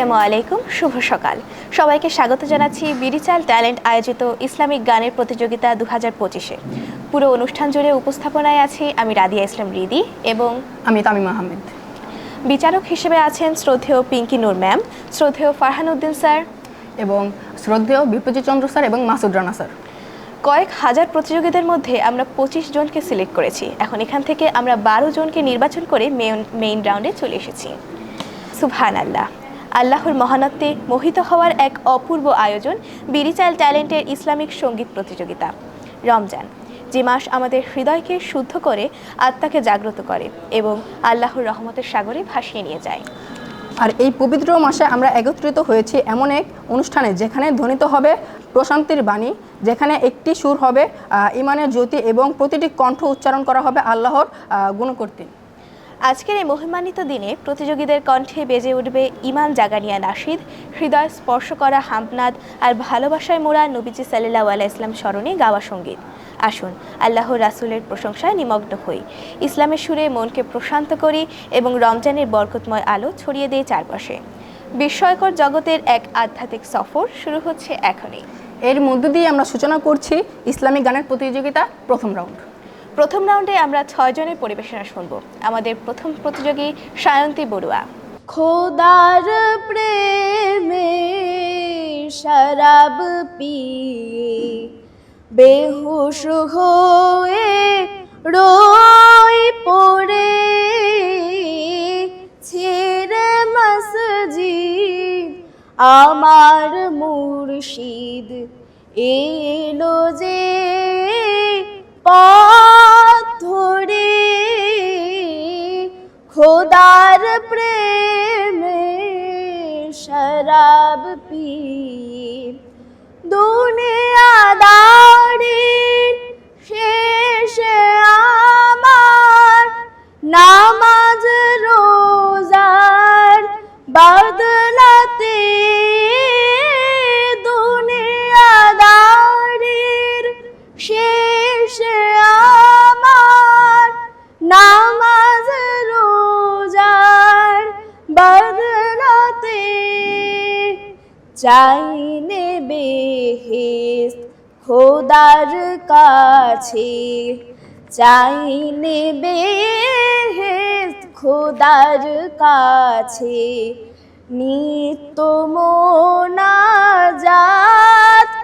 আসসালামু আলাইকুম শুভ সকাল। সবাইকে স্বাগত জানাচ্ছি বিরিচাল ট্যালেন্ট আয়োজিত ইসলামিক গানের প্রতিযোগিতা দু হাজার পঁচিশে। পুরো অনুষ্ঠান জুড়ে উপস্থাপনায় আছি আমি রাদিয়া ইসলাম রিদি এবং আমি তামিম আহমেদ। বিচারক হিসেবে আছেন শ্রদ্ধেয় পিঙ্কি নূর ম্যাম শ্রদ্ধেয় ফারহান উদ্দিন স্যার এবং শ্রদ্ধেয় বিপ্রজিৎ চন্দ্র স্যার এবং মাসুদ রানা স্যার। কয়েক হাজার প্রতিযোগীদের মধ্যে আমরা পঁচিশ জনকে সিলেক্ট করেছি। এখন এখান থেকে আমরা বারো জনকে নির্বাচন করে মেইন মেইন রাউন্ডে চলে এসেছি। সুবহান আল্লাহ আল্লাহর মহানত্বে মোহিত হওয়ার এক অপূর্ব আয়োজন বিরিচাল ট্যালেন্টের ইসলামিক সংগীত প্রতিযোগিতা। রমজান, যে মাস আমাদের হৃদয়কে শুদ্ধ করে, আত্মাকে জাগ্রত করে এবং আল্লাহর রহমতের সাগরে ভাসিয়ে নিয়ে যায়। আর এই পবিত্র মাসে আমরা একত্রিত হয়েছি এমন এক অনুষ্ঠানে যেখানে ধ্বনিত হবে প্রশান্তির বাণী, যেখানে একটি সুর হবে ইমানের জ্যোতি এবং প্রতিটি কণ্ঠ উচ্চারণ করা হবে আল্লাহর গুণকর্তী। আজকের এই মহিমান্বিত দিনে প্রতিযোগীদের কণ্ঠে বেজে উঠবে ইমান জাগানিয়া নাশিদ হৃদয় স্পর্শ করা হামনাদ আর ভালোবাসায় মোড়া নবীজি সাল্লাহ আলাইসলাম ইসলাম স্মরণে গাওয়া সংগীত। আসুন, আল্লাহর রাসূলের প্রশংসায় নিমগ্ন হই। ইসলামের সুরে মনকে প্রশান্ত করি এবং রমজানের বরকতময় আলো ছড়িয়ে দেয় চারপাশে। বিস্ময়কর জগতের এক আধ্যাত্মিক সফর শুরু হচ্ছে এখনই। এর মধ্য দিয়ে আমরা সূচনা করছি ইসলামিক গানের প্রতিযোগিতা প্রথম রাউন্ড। প্রথম রাউন্ডে আমরা ছয় জনের পরিবেশনা শুনব। আমাদের প্রথম প্রতিযোগী সায়ন্তী বড়ুয়া। খোদার প্রেমে শরাব পিয়ে বেহুশ হয়ে রই পড়ে ছেড়ে মসজিদ, আমার মুর্শিদ এলো শরাব পি দুনিয়াদারি চাইনে বেহেস খোদার কাছে। চাইনে বেহেস খোদার কাছে। নিত্য মোনাজাত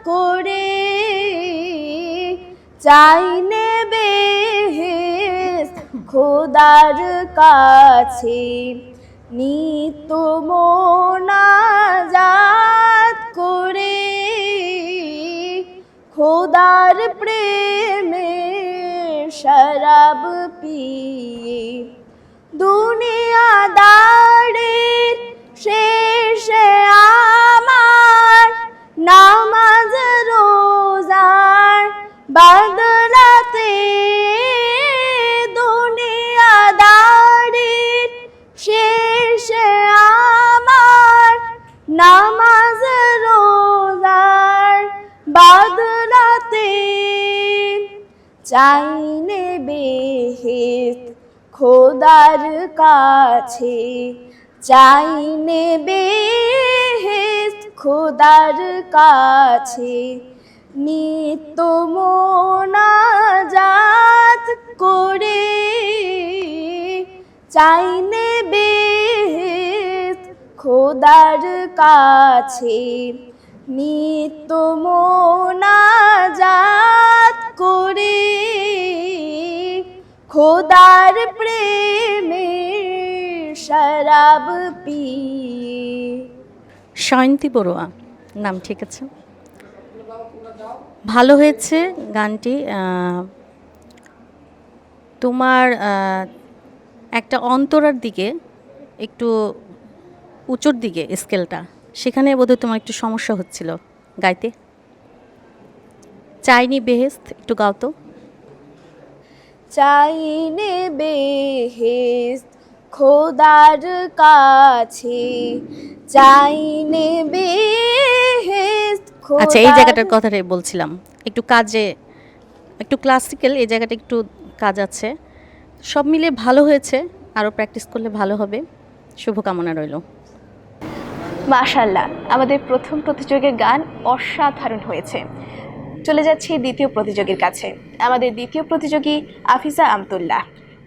করে। চাইনে বেহেস খোদার কাছে। নিত্য মোনাজাত করে খোদার প্রেমে শরাব পিয়ে। দুনিয়াদারের শেষে আমার নামাজ রোজার বদলাতে চাইনে বেহেত খোদার কাছে, চাইনে বেহেত খোদার কাছে, নিত্য মোনাজাত করে। চাইনে বেহেত খোদার কাছে নিত্য মোনাজাত করে। খোদার প্রেমে শরাব পিয়ে। সয়ন্তী বড়ুয়া, নাম ঠিক আছে? ভালো হয়েছে গানটি তোমার একটা অন্তরার দিকে, একটু উঁচুর দিকে স্কেলটা সেখানে বোধহয় তোমার একটু সমস্যা হচ্ছিল। গাইতে। চাইনি বেহেস্ত একটু গাও তো। চাইনে বেহেস খোদার কাছে। চাইনে বেহেস আচ্ছা এই জায়গাটার কথাটাই বলছিলাম। একটু কাজে একটু ক্লাসিক্যাল এই জায়গাটা একটু কাজ আছে। সব মিলে ভালো হয়েছে আরও প্র্যাকটিস করলে ভালো হবে। শুভকামনা রইল। মাশাল্লাহ আমাদের প্রথম প্রতিযোগের গান অসাধারণ হয়েছে। চলে যাচ্ছি দ্বিতীয় প্রতিযোগীর কাছে। আমাদের দ্বিতীয় প্রতিযোগী আফিজা আমতুল্লাহ।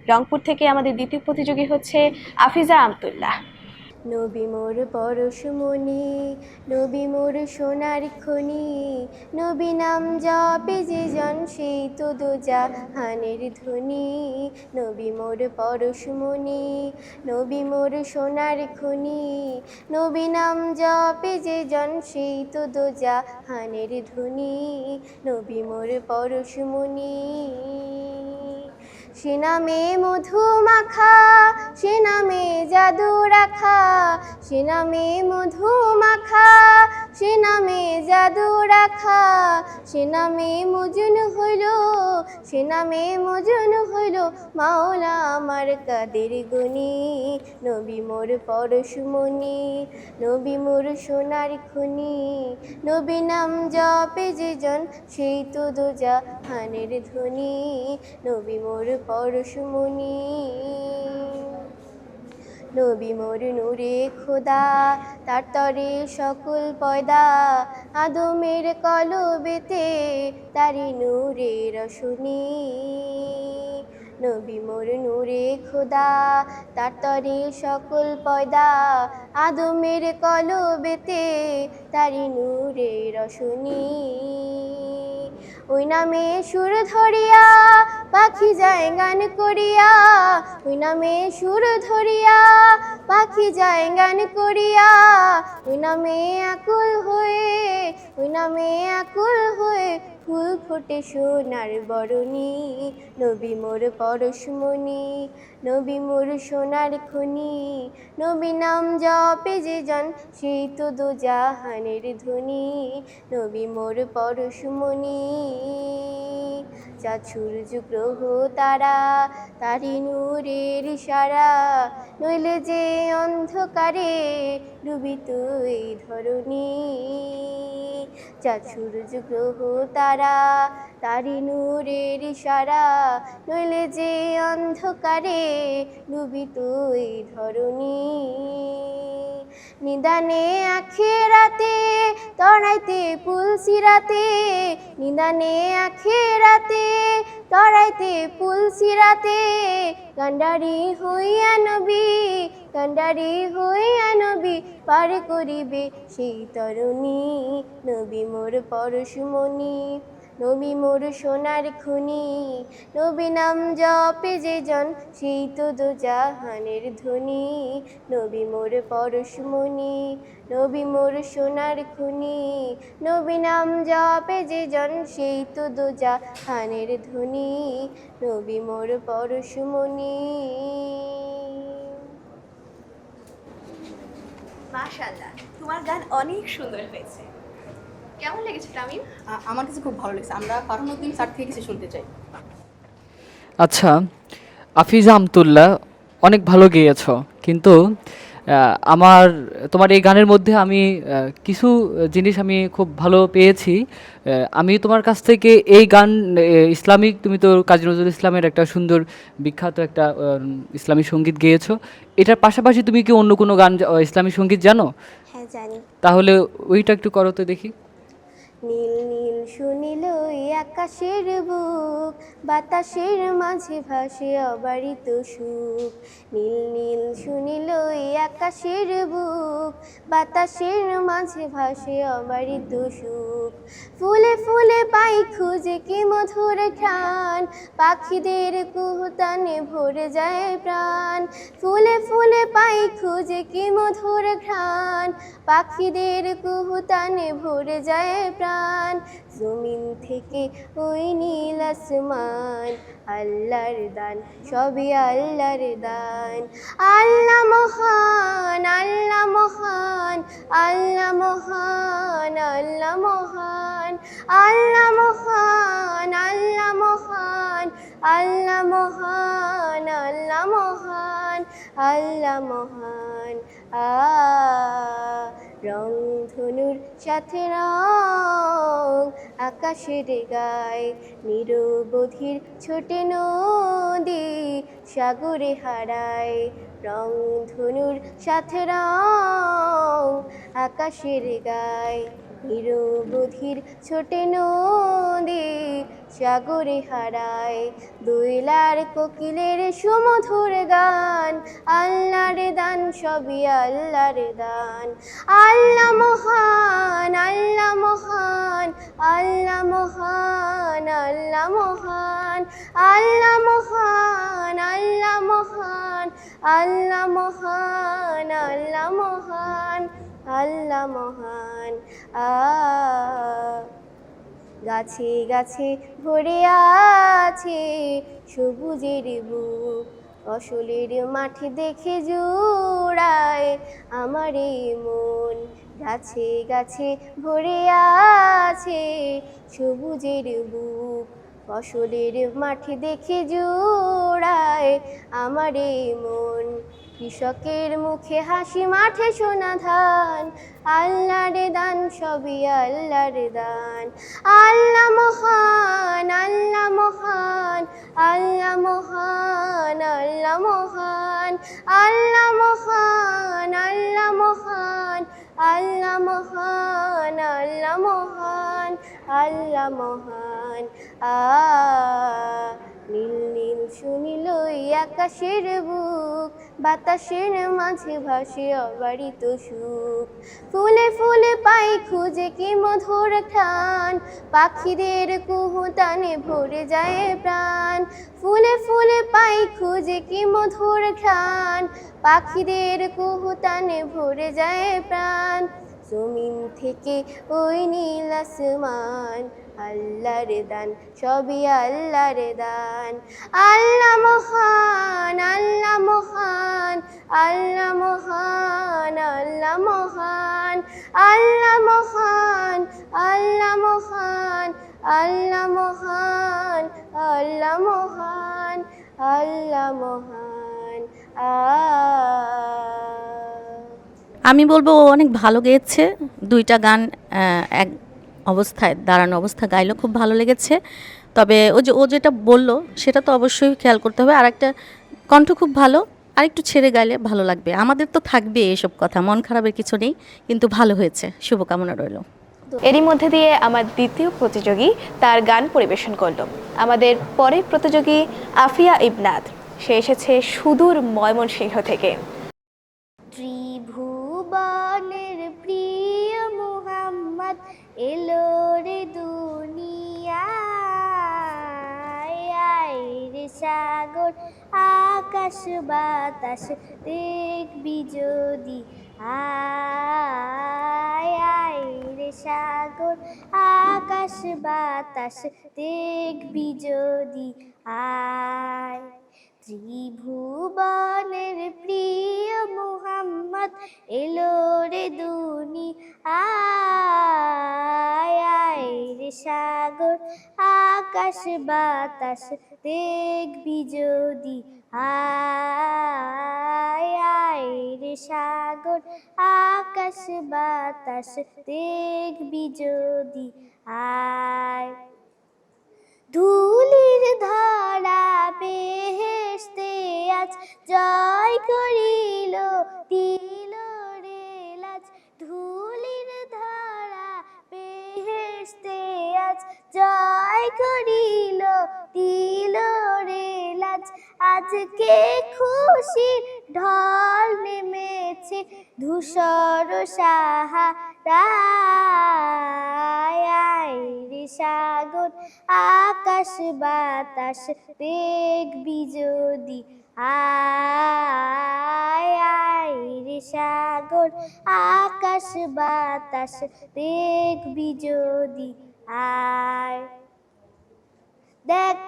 রংপুর থেকে আমাদের দ্বিতীয় প্রতিযোগী হচ্ছে আফিজা আমতুল্লাহ। নবী মোর পরশমণি নবী মোর সোনার খনি, নবী নাম জপে যে জন সেই তো দোজা হানের ধ্বনি। নবী মোর পরশমণি নবী মোর সোনার খনি, নবী নাম জপে যে জন সেই তো দোজা হানের ধ্বনি। নবী মোর পরশমণি সে নামে মধু মাখা সে নামে জাদু রাখা সে নামে মধু মাখা সে নামে জাদু রাখা সে নামে মজুন হইল, সে নামে মজুন হইল, মাওলা আমার কাদের গুনি নবী মোর পরশুমণি, নবী মোর সোনার খুনি, নবী নাম জপে যে জন, সেই তো দোজা হানের ধ্বনি নবী মোর পরশুমণি। নবী মোর নূরে খোদা, তার তরে সকল পয়দা। আদমের কলবেতে তারি নূরে রসুনি নবী মোর নূরে খোদা, তার তরে সকল পয়দা। আদমের কলবেতে তারি নূরে রসুনি ওই নামে সুর ধরিয়া, পাখি যায় গান করিয়া। ওই নামে সুর ধরিয়া, পাখি যায় গান করিয়া। ওই নামে আকুল হয়ে, ওই নামে আকুল হয়ে ফুল ফুটে সোনার বরণী। নবী মোর পরশমণি নবী মোর সোনার খনি, নবী নাম জপে যে জন, সেই তো দো জাহানের ধ্বনি নবী মোর পরশমণি যা সূর্য, গ্রহ, তারা, তারি নূরের সারা। নইলে যে অন্ধকারে ডুবিত এই ধরণী। যা সূর্য, গ্রহ, তারা, তারি নূরের সারা। নইলে যে অন্ধকারে ডুবি তুই ধরণী। নিদানে আখেরাতে তরাইতে পুলসিরাতে নিদানে আখেরাতে তরাইতে পুলসিরাতে কান্ডারি হইয়া আনবি কান্ডারি হইয়া আনবি পার করিবে সেই তরুণী। নবী মোর পরশুমণি। নবী মোর সোনার খুনি, নবী নাম জপে যে জন, সেই তো জাহানের ধ্বনি নবী মোর পরশমণি নবী মোর সোনার খুনি, নবী নাম জপে যে জন, সেই তো জাহানের ধ্বনি নবী মোর পরশমণি মাশাল্লাহ তোমার গান অনেক সুন্দর হয়েছে। কেমন লেগেছে তামিম আমার কাছে খুব ভালো লেগেছে। আমরা ফারহানুদ্দিন স্যার থেকে কিছু শুনতে চাই। আচ্ছা আফিজা আমতুল্লাহ অনেক ভালো গেয়েছ কিন্তু আমার তোমার এই গানের মধ্যে আমি কিছু জিনিস আমি খুব ভালো পেয়েছি। আমি তোমার কাছ থেকে এই গান ইসলামিক তুমি তো কাজী নজরুল ইসলামের একটা সুন্দর বিখ্যাত একটা ইসলামী সংগীত গেয়েছো। এটার পাশাপাশি তুমি কি অন্য কোনো গান ইসলামী সংগীত জানো? হ্যাঁ জানি। তাহলে ওইটা একটু করো তো দেখি। নীল নীল শুনিল আকাশের বুক, বাতাসের মাঝে ভাসে অবারিত সুখ। নীল নীল শুনিল আকাশের বুক, বাতাসের মাঝে ভাসে অবারিত সুখ। ফুলে ফুলে পাই খুঁজে কি মধুর ঘ্রাণ, পাখিদের কুহতানে ভরে যায় প্রাণ। ফুলে ফুলে পাই খুঁজে কি মধুর ঘ্রাণ, পাখিদের কুহুতানে ভরে যায় প্রাণ। জমিন থেকে ওই নীল আসমান, আল্লাহর দান, সবই আল্লাহর দান। আল্লাহ মহান আল্লাহ মহান আল্লাহ মহান আল্লাহ মহান। আল্লাহ মহান আল্লাহ মহান আল্লাহ মহান আল্লাহ মহান আল্লাহ মহান। আ রং ধনুর সাথে রং, আকাশের গায় নিরবধির ছোটে নদী সাগরে হারায়। রং ধনুর সাথে রং, আকাশের গায় নিরবধির ছোটে নদী সাগরে হারায়। দৈলার কোকিলের সুমধুর গান, আল্লাহর দান, সবই আল্লাহর দান। আল্লাহ মহান আল্লাহ মহান আল্লাহ মহান আল্লাহ মহান আল্লাহ মহান আল্লাহ মহান আল্লাহ মহান আল্লাহ মহান। আল্লাহ মহান। আ, গাছে গাছে ভরে আছে সবুজের বুক। ফসলের মাঠে দেখে জোড়ায় আমার মন। গাছে গাছে ভরে আছে সবুজের বুক। ফসলের মাঠে দেখে জোড়ায় আমার মন। কৃষকের মুখে হাসি, মাঠে সোনা ধান। আল্লাহর দান, সবই আল্লাহর দান। আল্লাহ মহান আল্লাহ মহান আল্লাহ মহান আল্লাহ মহান। আল্লাহ মহান আল্লাহ মহান আল্লাহ মহান আল্লাহ মহান আল্লাহ মহান। আ নীল নীল শুনিল আকাশের বুক, বাতাসের মাঝে ভাসে অবারিত সুখ। ফুলে ফুলে পাই খুঁজে কি মধুর টান পাখিদের কুহু টানে ভরে যায় প্রাণ। ফুলে ফুলে পাই খুঁজে কি মধুর টান পাখিদের কুহু টানে ভরে যায় প্রাণ। জমিন থেকে ওই নীল আসমান আল্লাহর দান সবই আল্লাহর দান আল্লাহ মহান আল্লাহ মহান আল্লাহ মহান আল্লাহ মহান আল্লাহ মহান আল্লাহ মহান আল্লাহ মহান আল্লাহ মহান আল্লাহ মহান আমি বলব অনেক ভালো গেয়েছে। দুইটা গান এক অবস্থায় দাঁড়ানো অবস্থা গাইলো খুব ভালো লেগেছে। তবে ও যে ও যেটা বলল সেটা তো অবশ্যই খেয়াল করতে হবে। আর একটা কণ্ঠ খুব ভালো আর একটু ছেড়ে গাইলে ভালো লাগবে। আমাদের তো থাকবে এসব কথা মন খারাপের কিছু নেই কিন্তু ভালো হয়েছে। শুভকামনা রইল। এরই মধ্যে দিয়ে আমার দ্বিতীয় প্রতিযোগী তার গান পরিবেশন করল। আমাদের পরের প্রতিযোগী আফিয়া ইবনাদ সে এসেছে সুদূর ময়মনসিংহ থেকে। ত্রিভুবনের সাগর আকাশ বাতাস দেখবি যদি। আয় সাগর আকাশ বাতাস দেখবি যদি। আয় ত্রিভুবনের প্রিয় মুহাম্মদ এলো রে দুনি, আয় রে সাগর, আকাশ বাতাস দেখবি যদি আয় রে সাগর, আকাশ বাতাস দেখবি যদি, আয়। ধুলির ধরা বেহেস্তে আজ জয় করিল, দিল রে লাজ। ধুলির ধরা বেহেস্তে আজ জয় করিল, দিল রে লাজ। আজকে খুশির ঢল নেমেছে ধূসর সাহারায়। সাগর, আকাশ বাতাস দেখবি যদি আয় রে সাগর, আকাশ বাতাস দেখবি যদি আয়। দেখ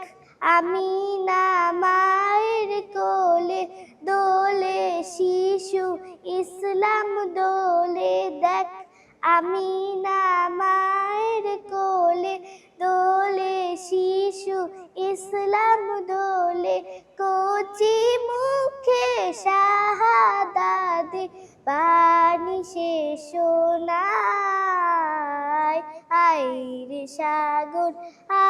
আমি না মায়ের কোলে দোলে শিশু, ইসলাম দোলে দেখ। আমি না মায়ের কোলে দোলে শিশু, ইসলাম দোলে। কচি মুখে শাহাদাতে পানি সোনায়। আইরে সাগর,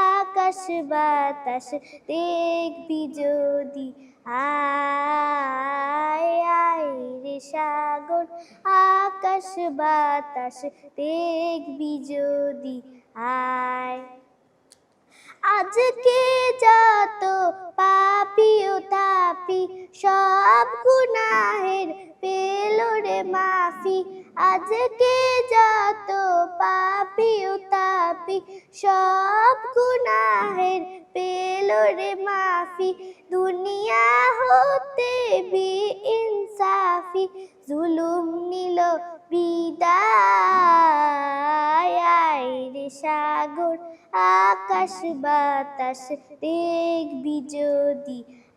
আকাশ বাতাস, দেখবি যদি আয়। আয় রে সাগর, আকাশ বাতাস, দেখবি যদি আয়। আজকে যত পাপি ও তাপি, সব গুনাহের পেল রে মাফি আজকে যত পাপি ও সব গুনাহের পেল রে মাফি দুনিয়া হতে বি ইনসাফি জুলুম নিল বিদায়। রে সাগর, আকাশ বাতাস, দেখবি যদি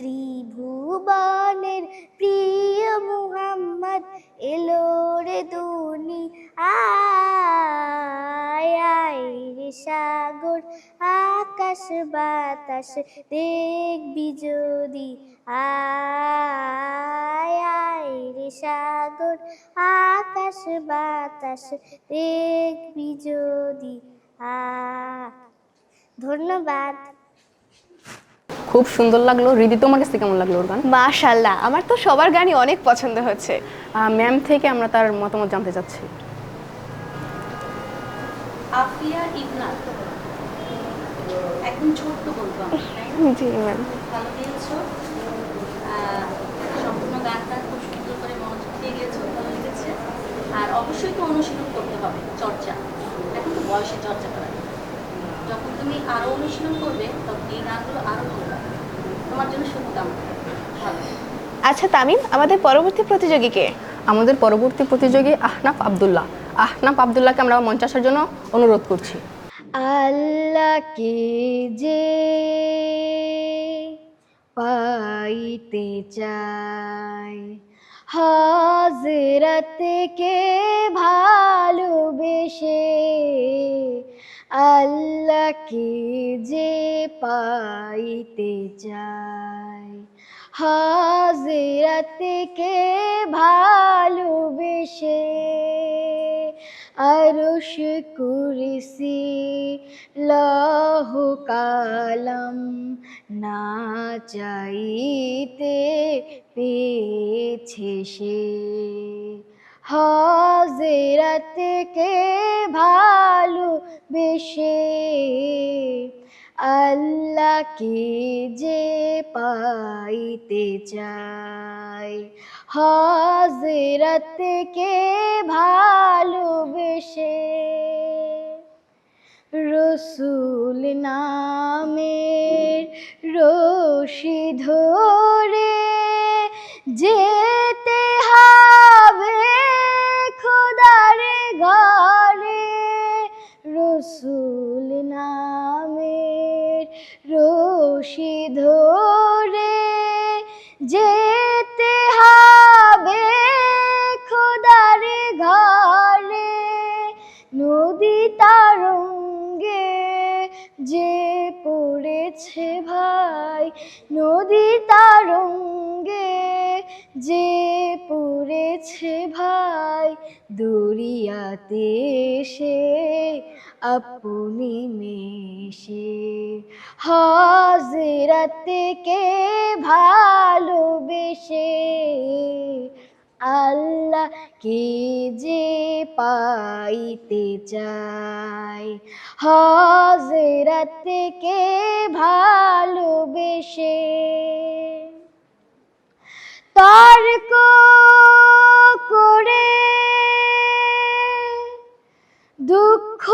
ত্রিভুবনের প্রিয় মুহাম্মদ এলো রে দুনি আয় সাগর, আকাশ বাতাস দেখবি যদি। আয় সাগর, আকাশ বাতাস দেখবি যদি। আ, ধন্যবাদ। খুব সুন্দর লাগল। রিদি তোমার কাছে কেমন লাগল ওর গান? মাশাল্লাহ আমার তো সবার গানই অনেক পছন্দ হচ্ছে। ম্যাম থেকে আমরা তার মতামত জানতে চাচ্ছি। আফিয়া ইবনাত একদম ছোট্ট বলব জি ম্যাম ভালো গেয়েছো সম্পূর্ণ গানটা খুব সুন্দর করে মনোযোগ দিয়ে গেছো ভালো লেগেছে। আর অবশ্যই তো অনুশীলন করতে হবে চর্চা। এখন তো বয়সে চর্চা করা। যখন তুমি আরও অনুশীলন করবে তখন এই গানগুলো আরও তোমার জন্য শুভকামনা আচ্ছা তামিম আমাদের পরবর্তী প্রতিযোগীকে আমাদের পরবর্তী প্রতিযোগী আহনাফ আবদুল্লাহ। আহনাফ আব্দুল্লাহকে আমরা মঞ্চ আসার জন্য অনুরোধ করছি। আল্লাহকে যে পাইতে চাই হাজরতকে ভালোবেসে আল্লাহকে যে পাইতে চাই হাজরতকে ভালোবেসে আরশ কুরসি লহ কালাম না চাইতে পেয়েছে সে। হাজরতকে ভালো বেশে? আল্লাহকে যে পাইতে চাই হাজরতকে ভালোবেসে রসুল নামের রশি ধরে যেতে হবে রসুল নামের রশি ধরে যেতে হবে খোদার ঘরে। নদী তারঙ্গে যে পড়েছে ভাই, নদী তারঙ্গে যে পড়েছে ভাই, দরিয়াতে সে আপনি মেশে হাজরাতকে ভালোবেসে আল্লাহ কে যে পাইতে চাই হাজরাতকে ভালোবেসে তর্ক করে দুঃখ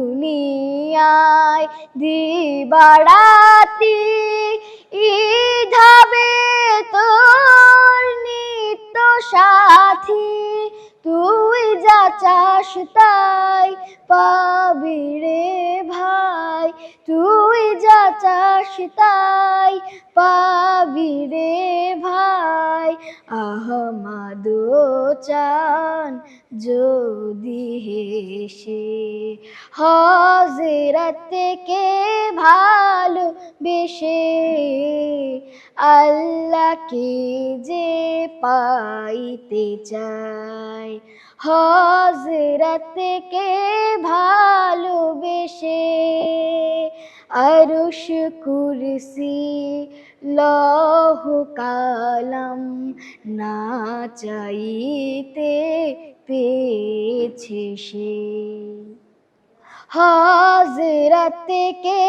দুনিয়ায় দিবারাতি হবে তোর নিত্য সাথী। তুই যা চাস তাই পাবি রে ভাই, তুই যা চাস তাই পাবি রে ভাই। আহমাদ চান যদি হেসে হজরতকে ভালো বেশে, আল্লাহকে যে পাইতে চায় হজরতকে ভালোবেসে আরশ কুরসি, লহ কালাম না চাইতে পেয়েছে সে হজরতকে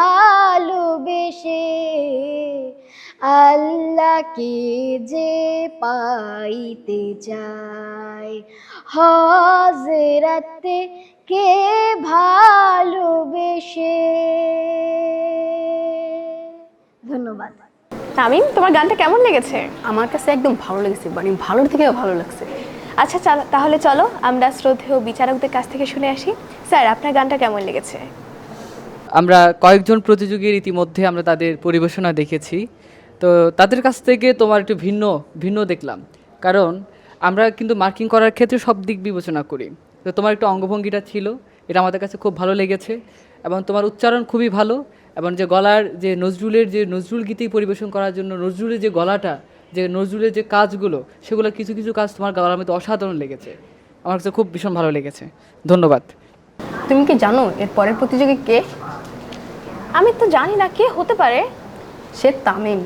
ভালোবেসে আল্লাহকে যে পাইতে চায়। হজরতকে ভালোবেসে ধন্যবাদ। তামিম তোমার গানটা কেমন লেগেছে? আমার কাছে একদম ভালো লেগেছে মানে ভালোর থেকেও ভালো লাগছে। আচ্ছা তাহলে চলো, আমরা শ্রদ্ধেয় বিচারকদের কাছ থেকে শুনে আসি। স্যার, আপনার গানটা কেমন লেগেছে? আমরা কয়েকজন প্রতিযোগীর ইতিমধ্যে আমরা তাদের পরিবেশনা দেখেছি। তো তাদের কাছ থেকে তোমার একটু ভিন্ন ভিন্ন দেখলাম। কারণ আমরা কিন্তু মার্কিং করার ক্ষেত্রে সব দিক বিবেচনা করি। তো তোমার একটু অঙ্গভঙ্গিটা ছিল, এটা আমাদের কাছে খুব ভালো লেগেছে এবং তোমার উচ্চারণ খুবই ভালো এবং যে গলার যে নজরুলের যে নজরুল গীতি পরিবেশন করার জন্য নজরুলের যে গলাটা যে নজরুলের যে কাজগুলো সেগুলো কিছু কিছু কাজ তোমার গলার মধ্যে অসাধারণ লেগেছে। আমার কাছে খুব ভীষণ ভালো লেগেছে। ধন্যবাদ। তুমি কি জানো এর পরের প্রতিযোগী কে? আমি তো জানি না কে হতে পারে। সে তামিম।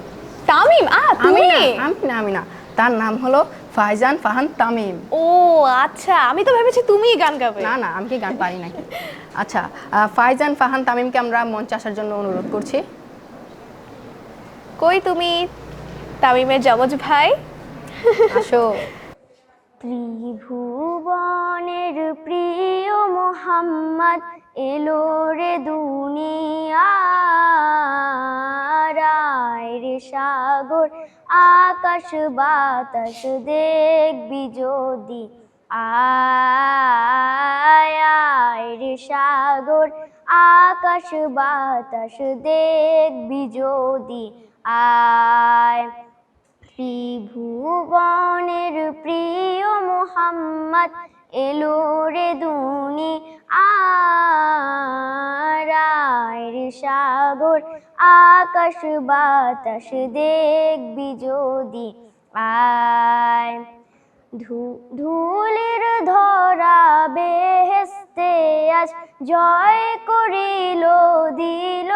তামিম? আ আমি তুমি? না আমি না আমি না। তার নাম হলো ফাইজান ফাহান তামিম। ও আচ্ছা আমি তো ভেবেছি তুমিই গান গাবে। না না আমি কি গান পারি নাকি? আচ্ছা ফাইজান ফাহান তামিমকে আমরা মঞ্চে আসার জন্য অনুরোধ করছি। কই তুমি? তামিমের যমজ ভাই। আসো। ত্রিভুবনের প্রিয় মোহাম্মদ এলো রে দুনিয়া রায় রে সাগর আকাশ বাতাস দেখবি যদি। আয় আয় রে সাগর আকাশ বাতাস দেখবি যদি। আয় ত্রিভুবনের প্রিয় মোহাম্মদ, এলো রে দুনি আয়ের সাগর, আকাশ বাতাস দেখবি যদি আয়। ধুলির ধরা বেহেস্তে আজ জয় করিল, দিল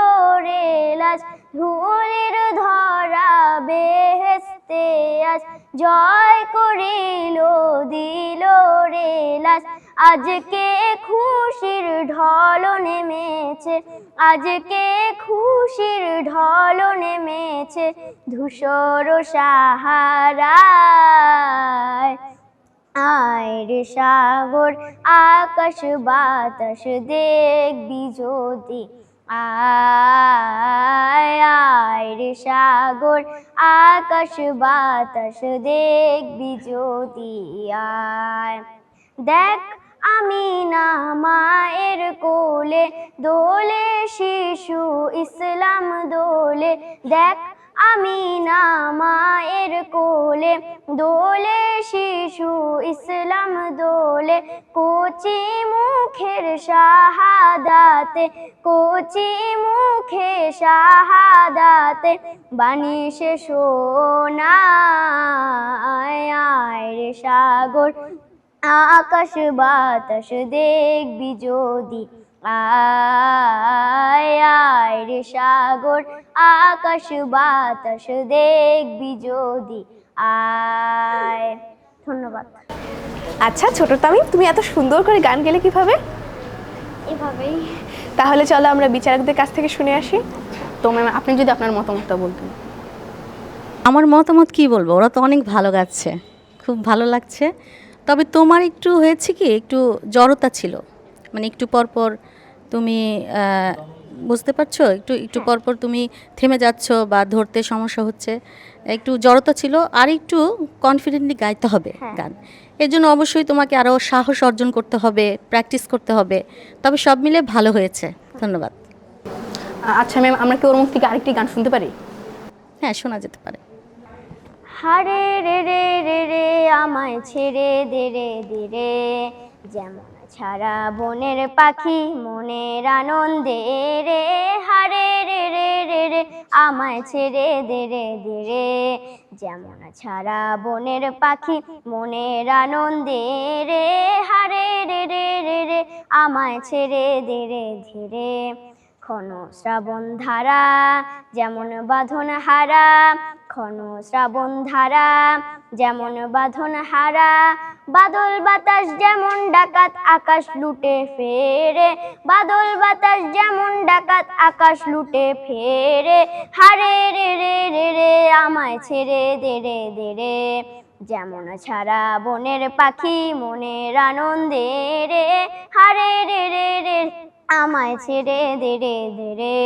রে লাজ। ধুলির ধরা বেহেস্তে আজ জয় করিল, দিল রে লাজ আজকে খুশির ঢল নেমেছে, আজকে খুশির ঢল নেমেছে ধূসর সাহারায়। আয় রে সাগর, আকাশ বাতাস দেখবি যদি আয় আয় রে সাগর, আকাশ বাতাস দেখবি যদি আয় দেখ আমি না মায়ের কোলে, দোলে শিশু ইসলাম দোলে। দেখ আমি না মায়ের কোলে, দোলে শিশু ইসলাম দোলে, কোচি মুখের শাহাদাতে, কোচি মুখে শাহাদাতে, বাণী সে সোনায় সাগর, আকাশ বাতাস দেখবি যদি। আয় রে সাগর আকাশ বাতাস দেখবি যদি। আয়। ধন্যবাদ। আচ্ছা ছোট তামিম তুমি এত সুন্দর করে গান গেলে কীভাবে? এভাবেই। তাহলে চলো আমরা বিচারকদের কাছ থেকে শুনে আসি। তো ম্যাম আপনি যদি আপনার মতামতটা বলতেন। আমার মতামত কি বলব? ওরা তো অনেক ভালো গাচ্ছে খুব ভালো লাগছে। তবে তোমার একটু হয়েছে কি একটু জড়তা ছিল। মানে একটু পর পর তুমি বুঝতে পারছ? একটু একটু পর পর তুমি থেমে যাচ্ছ বা ধরতে সমস্যা হচ্ছে। একটু জড়তা ছিল আর একটু কনফিডেন্টলি গাইতে হবে গান। এর জন্য অবশ্যই তোমাকে আরও সাহস অর্জন করতে হবে প্র্যাকটিস করতে হবে। তবে সব মিলে ভালো হয়েছে। ধন্যবাদ। আচ্ছা ম্যাম আমরা কি ওর মুখ থেকে আরেকটি গান শুনতে পারি? হ্যাঁ শোনা যেতে পারে। হারে রে রে রে রে আমায় ছেড়ে দে রে দে রে যেমন ছাড়া বনের পাখি মনের আনন্দে রে, হারে রে রে রে রে, আমায় ছেড়ে দে রে দে রে। যেমন ছাড়া বনের পাখি মনের আনন্দে রে, হারে রে রে রে রে, আমায় ছেড়ে দে রে ধীরে ক্ষণ শ্রাবণ ধারা, যেমন বাঁধন হারা, ক্ষণ শ্রাবণ ধারা যেমন বাঁধন হারা, বাদল বাতাস যেমন ডাকাত আকাশ লুটে ফেরে, বাদল বাতাস যেমন ডাকাত আকাশ লুটে ফেরে, হারে রে রে রে রে আমায় ছেড়ে দে রে দে রে। যেমন ছাড়া বনের পাখি মনের আনন্দে রে, হারে রে রে রে আমায় ছেড়ে দে রে দে রে।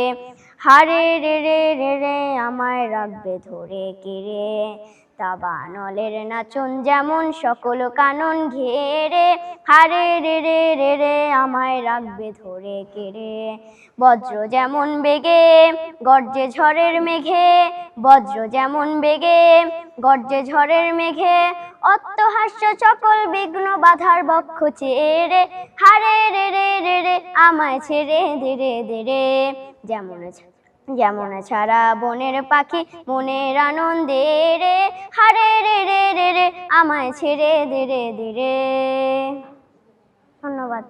হারে রে রে রে রে আমায় রাখবে ধরে কিরে তাবানলের নাচন যেমন সকল কানন ঘেরে। হারে রে রে রে রে, আমায় রাখবে ধরে কেড়ে বজ্র যেমন বেগে, গর্জে ঝড়ের মেঘে। বজ্র যেমন বেগে, গর্জে ঝড়ের মেঘে। অত্যহাস্য সকল বিঘ্ন বাধার বক্ষ চেরে। হারে রে রে রে রে, আমায় ছেড়ে দে রে দে রে যেমন যেমন ছাড়া বনের পাখি মনের আনন্দে রে হারে রে রে রে রে আমায় ছেড়ে দে রে দে রে। ধন্যবাদ।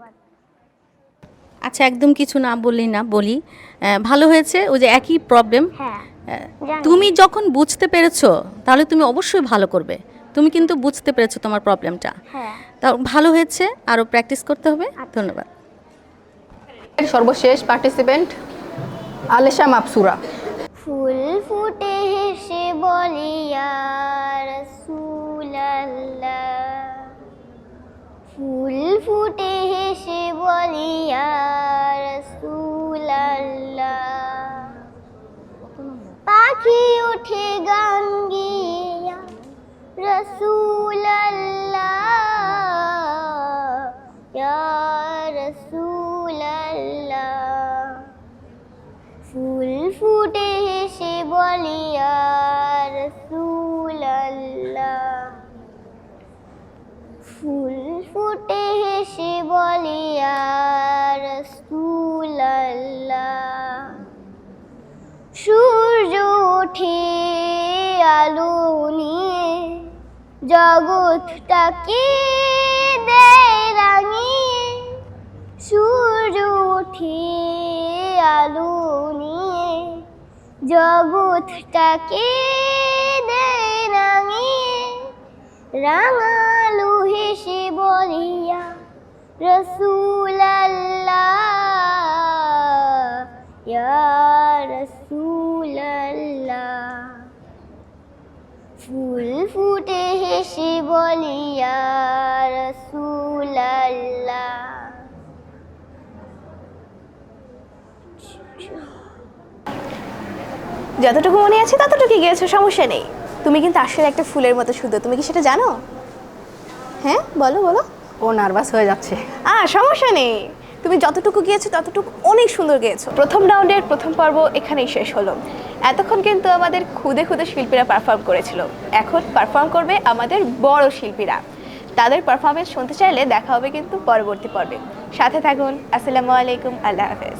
আচ্ছা একদম কিছু না বললি না বলি। ভালো হয়েছে ওই যে একই প্রবলেম হ্যাঁ তুমি যখন বুঝতে পেরেছ তাহলে তুমি অবশ্যই ভালো করবে। তুমি কিন্তু বুঝতে পেরেছ তোমার প্রবলেমটা হ্যাঁ। তা ভালো হয়েছে আরও প্র্যাকটিস করতে হবে। ধন্যবাদ। সর্বশেষ পার্টিসিপেন্ট আলেশা মাপসুরা। ফুল ফুটে হেসে বলি ফুল ফুটে হেসে বলি পাখি উঠে গান গিয়া রসুল্লাহ বলি সূর্য ওঠে আলো নিয়ে জগৎটাকে দেয় রাঙিয়ে। সূর্য ওঠে আলো নিয়ে জগৎটাকে দেয় রাঙিয়ে। রাঙালো হেসে বলিয়া রসুল্লাহ ইয়া রসুল্লাহ ফুল ফুটে হেসে বলিয়া রসুল্লাহ যতটুকু মনে আছে ততটুকু গিয়েছো, সমস্যা নেই। তুমি কিন্তু আসলে একটা ফুলের মতো সুন্দর। তুমি কি সেটা জানো? হ্যাঁ বলো বলো। ও নার্ভাস হয়ে যাচ্ছে। আ, সমস্যা নেই। তুমি যতটুকু গিয়েছো, ততটুকু অনেক সুন্দর গিয়েছো। প্রথম রাউন্ডের প্রথম পর্ব এখানেই শেষ হলো। এতক্ষণ কিন্তু আমাদের খুদে খুদে শিল্পীরা পারফর্ম করেছিল। এখন পারফর্ম করবে আমাদের বড় শিল্পীরা। তাদের পারফরমেন্স শুনতে চাইলে দেখা হবে কিন্তু পরবর্তী পর্বে। সাথে থাকুন। আসসালামু আলাইকুম। আল্লাহ হাফেজ।